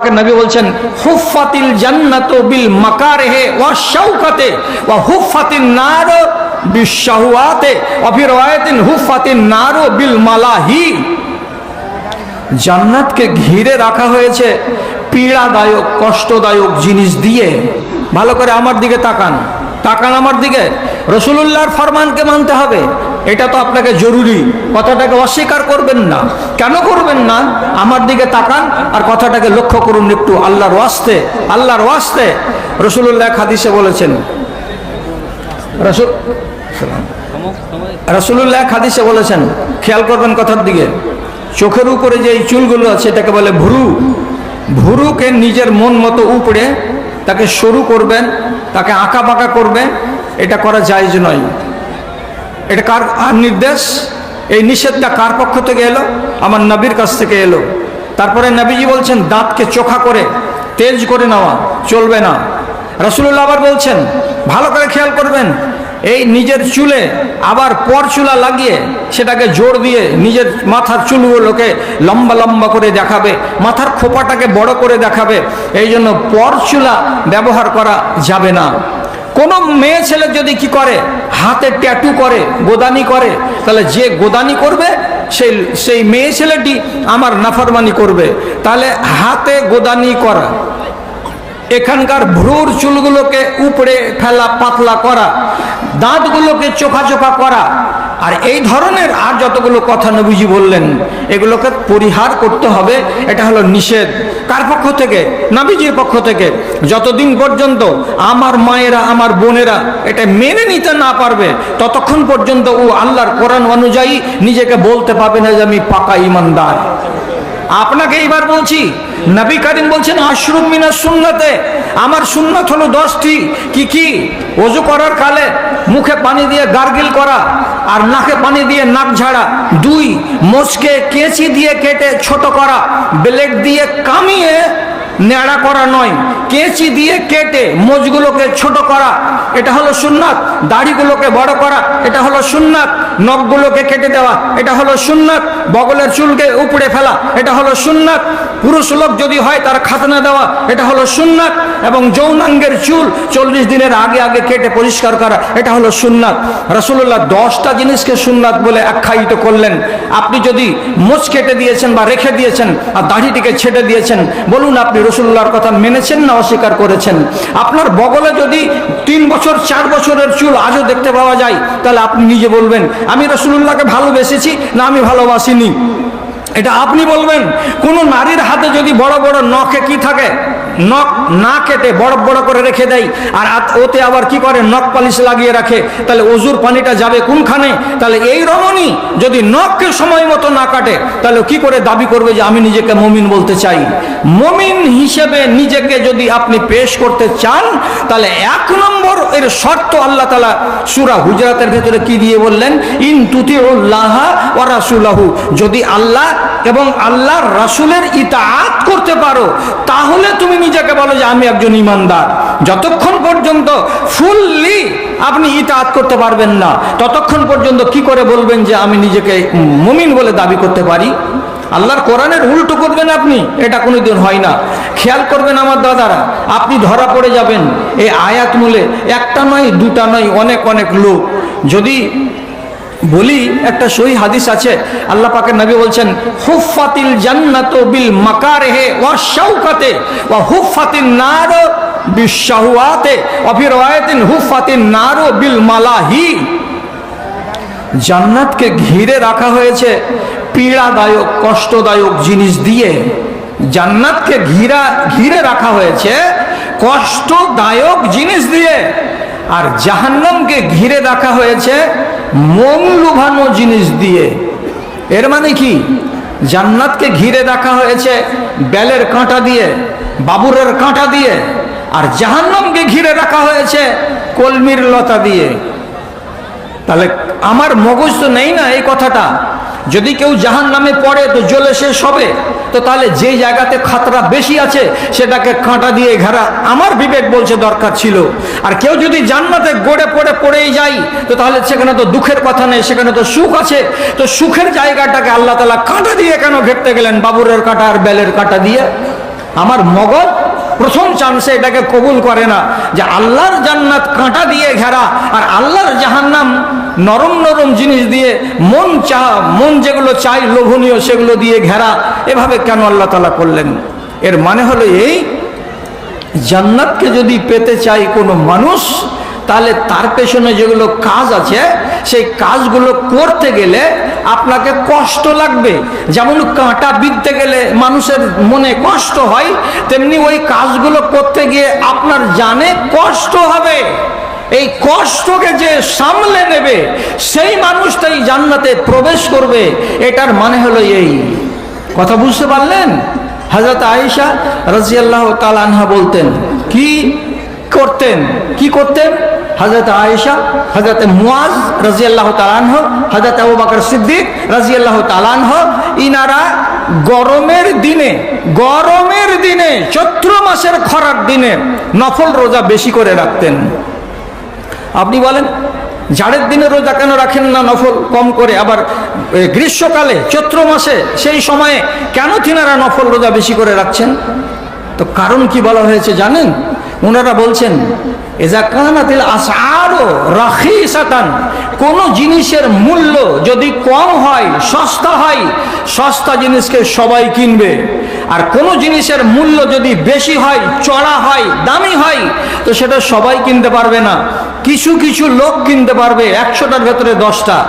পাকের নবী বলছেন হুফাতিল জান্নাতু বিল মাকারিহি ওয়া শাওকাতে ওয়া হুফাতিন নার বিশাহওয়াতে ওয়া ফি রাওয়ায়াতিন হুফাতিন নার বিল মালাহি। জান্নাতকে ঘিরে রাখা হয়েছে পীড়াদায়ক, কষ্টদায়ক জিনিস দিয়ে। ভালো করে আমার দিকে তাকান। তাকান আমার দিকে। রসুলুল্লাহর ফরমানকে মানতে হবে। এটা তো আপনাকে জরুরি। কথাটাকে অস্বীকার করবেন না। কেন করবেন না? আমার দিকে তাকান আর কথাটাকে লক্ষ্য করুন একটু। আল্লাহর ওয়াস্তে আল্লাহর ওয়াস্তে। রসুলুল্লাহ হাদিসে বলেছেন, রসুল রসুল্লাহ হাদিসে বলেছেন, খেয়াল করবেন কথার দিকে, চোখের উপরে যে এই চুলগুলো আছে, এটাকে বলে ভুরু। ভুরুকে নিজের মন মতো উপড়ে তাকে সরু করবেন, তাকে আঁকা বাঁকা করবে, এটা করা জায়জ নয়। এটা কার নির্দেশ? এই নিষেধটা কার পক্ষ থেকে এলো? আমার নবীর কাছ থেকে এলো। তারপরে নবীজি বলছেন, দাঁতকে চোখা করে, তেজ করে নেওয়া, চলবে না। রসুল্লাহ আবার বলছেন, ভালো করে খেয়াল করবেন, এই নিজের চুলে আবার পর চুলা লাগিয়ে সেটাকে জোর দিয়ে নিজের মাথার চুলগুলোকে লম্বা লম্বা করে দেখাবে, মাথার খোপাটাকে বড় করে দেখাবে, এই জন্য পর চুলা ব্যবহার করা যাবে না। কোনো মেয়ে ছেলে যদি কি করে, হাতে ট্যাটু করে, গোদানি করে, তাহলে যে গোদানি করবে, সেই সেই মেয়ে ছেলেটি আমার নাফরমানি করবে। তাহলে হাতে গোদানি করা, এখানকার ভ্রুর চুলগুলোকে উপড়ে ফেলা, পাতলা করা, দাঁতগুলোকে চোখা চোখা করা আর এই ধরনের আর যতগুলো কথা নবীজি বললেন, এগুলোকে পরিহার করতে হবে, এটা হলো নিষেধ। কার পক্ষ থেকে? নবীজির পক্ষ থেকে। যতদিন পর্যন্ত আমার মায়েরা, আমার বোনেরা এটা মেনে নিতে না পারবে, ততক্ষণ পর্যন্ত ও আল্লাহর কোরআন অনুযায়ী নিজেকে বলতে পারবে না যে আমি পাকা ইমানদার। আপনাকে এইবার বলছি, নবী করিম বলছেন, আশরুম মিনার সুন্নতে। আমার সুন্নত হলো দশটি। কি কি? অজু করার কালে মুখে পানি দিয়ে গার্গিল করা আর নাকে পানি দিয়ে নাক ঝাড়া। দুই মোচকে কেঁচি দিয়ে কেটে ছোট করা। ব্লেড দিয়ে কামিয়ে নেড়া করা নয়। কেঁচি দিয়ে কেটে মোজগুলোকে ছোট করা, এটা হলো সুন্নাত। দাড়িগুলোকে বড় করা, এটা হলো সুন্নাত। নখগুলোকে কেটে দেওয়া, এটা হলো সুন্নাত। বগলের চুলকে উপড়ে ফেলা, এটা হলো সুন্নাত। পুরুষ লোক যদি হয় তার খাতনা দেওয়া, এটা হলো সুন্নাত। এবং যৌনাঙ্গের চুল চল্লিশ দিনের আগে আগে কেটে পরিষ্কার করা, এটা হলো সুন্নাত। রসুল্লাহ দশটা জিনিসকে সুন্নাত বলে আখ্যায়িত করলেন। আপনি যদি মোচ কেটে দিয়েছেন বা রেখে দিয়েছেন আর দাড়িটিকে ছেটে দিয়েছেন, বলুন আপনি রসুল্লাহর কথা মেনেছেন না অস্বীকার করেছেন? আপনার বগলে যদি তিন বছর, চার বছরের চুল আজও দেখতে পাওয়া যায়, তাহলে আপনি নিজে বলবেন, আমি রসুল্লাহকে ভালোবেসেছি না আমি ভালোবাসিনি। এটা আপনি বলবেন। কোনো নারীর হাতে যদি বড় বড় নখে কি থাকে? নখ না কেটে বড় বড় করে রেখে দেয়, আর ওতে আবার কি করে? নখ পালিশ লাগিয়ে রাখে। তাহলে অজুর পানিটা যাবে কোনখানে? তাহলে এই রমণী যদি নখকে সময় মতো না কাটে, তাহলে কি করে দাবি করবে যে আমি নিজেকে মমিন বলতে চাই? মমিন হিসেবে নিজেকে যদি আপনি পেশ করতে চান, তাহলে এক নম্বর এর শর্ত আল্লাহ তালা সুরা হুজরাতের ভেতরে কি দিয়ে বললেন? ইন তুতিউল্লাহ ওয়া রাসূলাহু। যদি আল্লাহ এবং আল্লাহর রাসূলের ইতাআত করতে পারো, তাহলে তুমি নিজেকে বলো যে আমি একজন ইমানদার। যতক্ষণ পর্যন্ত ফুললি আপনি ইতাআত করতে পারবেন না, ততক্ষণ পর্যন্ত কি করে বলবেন যে আমি নিজেকে মুমিন বলে দাবি করতে পারি? আল্লাহর কোরআনের উল্টো করবেন আপনি, এটা কোনোদিন হয় না। খেয়াল করবেন আমার দাদারা, আপনি ধরা পড়ে যাবেন, এই আয়াত মূলে একটা নয়, দুটা নয়, অনেক অনেক লোক। যদি বলি, একটা সহি হাদিস আছে, আল্লাহ পাকের নবী বলছেন হুফাতিল জান্নাত বিল মাকারহে ওয়া শাওকাতে ওয়া হুফাতিন নার বিশাহওয়াতে ওয়া ফি রাওয়ায়াতিন হুফাতিন নার বিল মালাহি। জান্নাতকে ঘিরে রাখা হয়েছে পীড়াদায়ক, কষ্টদায়ক জিনিস দিয়ে। জান্নাতকে ঘিরা, ঘিরে রাখা হয়েছে কষ্টদায়ক জিনিস দিয়ে। আর জাহান্নামকে ঘিরে রাখা হয়েছে মন লুভানো জিনিস দিয়ে। এর মানে কি? জান্নাতকে ঘিরে রাখা হয়েছে বেলের কাঁটা দিয়ে, বাবুরের কাঁটা দিয়ে, আর জাহান্নামকে ঘিরে রাখা হয়েছে কলমির লতা দিয়ে। তাহলে আমার মগজ তো নেই না এই কথাটা। যদি কেউ জাহান নামে পড়ে, তো জ্বলে শেষ হবে। তো তাহলে যে জায়গাতে খাতরা বেশি আছে, সেটাকে কাঁটা দিয়ে ঘেরা। আমার বিবেক বলছে দরকার ছিল। আর কেউ যদি জান্নাতে গড়ে পড়ে, পড়েই যায়, তো তাহলে সেখানে তো দুঃখের কথা নেই, সেখানে তো সুখ আছে। তো সুখের জায়গাটাকে আল্লাহ তালা কাঁটা দিয়ে কেন ঘেরতে গেলেন? বাবুরের কাঁটা আর বেলের কাঁটা দিয়ে? আমার মগজ প্রথম চান্সে এটাকে কবুল করে না, যে আল্লাহর জান্নাত কাঁটা দিয়ে ঘেরা, আর আল্লাহর জাহান্নাম নরম নরম জিনিস দিয়ে মন চা মন যেগুলো চাই লোভনীয় সেগুলো দিয়ে ঘেরা, এভাবে কেন আল্লাহ তালা করলেন? এর মানে হলো এই, জান্নাতকে যদি পেতে চাই কোনো মানুষ, তাহলে তার পেছনে যেগুলো কাজ আছে, সেই কাজগুলো করতে গেলে আপনাকে কষ্ট লাগবে। যেমন কাঁটা বিঁধতে গেলে মানুষের মনে কষ্ট হয়, তেমনি ওই কাজগুলো করতে গিয়ে আপনার জানে কষ্ট হবে। এই কষ্টকে যে সামলে নেবে, সেই মানুষটাই জান্নাতে প্রবেশ করবে, এটার মানে হলো এই। কথা বুঝতে পারলেন? হাজরত আয়েশা রাজিয়াল্লাহ তালানহা বলতেন, কি করতেন? কি করতেন? হজরত আয়েশা হজরত মুয়াজ রাজিয়াল্লাহ তালানহ হজরত আবু বকর সিদ্দিক রাজিয়াল্লাহ তালানহ ইনারা গরমের দিনে গরমের দিনে, চৈত্র মাসের খরার দিনে নফল রোজা বেশি করে রাখতেন। আপনি বলেন, ঝাড়ের দিনে রোজা কেন রাখেন না নফল কম করে? আবার গ্রীষ্মকালে, চৈত্র মাসে, সেই সময়ে কেন তিনারা নফল রোজা বেশি করে রাখছেন? তো কারণ কি বলা হয়েছে জানেন? ওনারা বলছেন, এজা কানাতিল আসারও রাখি সাতান কোন জিনিসের মূল্য যদি কম হয়, সস্তা হয়, সস্তা জিনিসকে সবাই কিনবে। আর কোনো জিনিসের মূল্য যদি বেশি হয়, চড়া হয়, দামি হয়, তো সেটা সবাই কিনতে পারবে না। কিছু কিছু লোক কিনতে পারবে, একশোটার ভেতরে দশটা।